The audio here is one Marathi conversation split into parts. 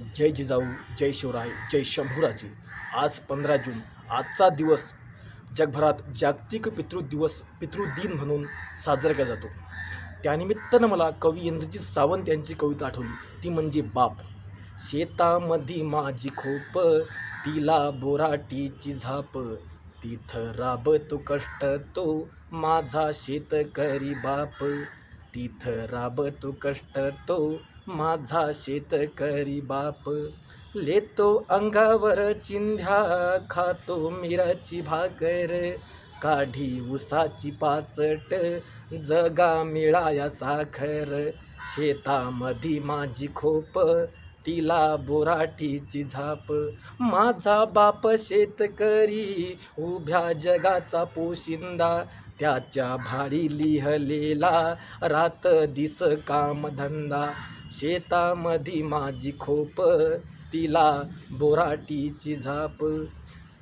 जय जिजाऊ जय शिवराय जय शंभूराजी. आज पंधरा जून आजचा दिवस. जगभरात जागतिक पितृदिवस पितृदिन म्हणून साजरा केला जातो. त्यानिमित्तानं मला कवी इंद्रजित सावंत यांची कविता आठवली. ती म्हणजे बाप. शेतामधी माझी खोप तिला बोराटीची झाप. तिथं राबतो कष्ट तो माझा शेतकरी बाप. तिथं राबतो कष्ट तो माझा शेतकरी बाप. लेतो अंगावर चिंध्या खातो मिराची भाकर. काढी उसाची पाचट जगा मिळाया साखर. शेतामधी माझी खोप तिला बोराटीची झाप. माझा बाप शेतकरी उभ्या जगाचा पोशिंदा. त्याच्या भाडी लिहलेला रात दिस कामधंदा शेतामधी माझी खोप तिला बोराटीची झाप.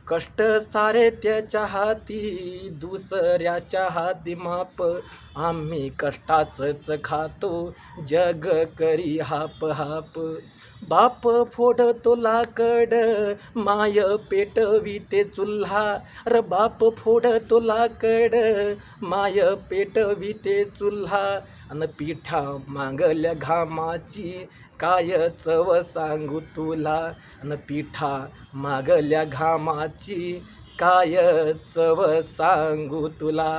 कष्ट सारे त्याच्या हाती दुसऱ्याच्या हाती माप. आम्ही कष्टाचंच खातो जग करी हाप हाप बाप फोडतो लाकड माय पेटवी ते चुल्हा. र बाप फोडतो लाकड माय पेटवी ते चुल्हा. अन पिठा मागल्या घामाची काय चव सांगू तुला? अन पिठा मागल्या घामाची काय चव सांगू तुला?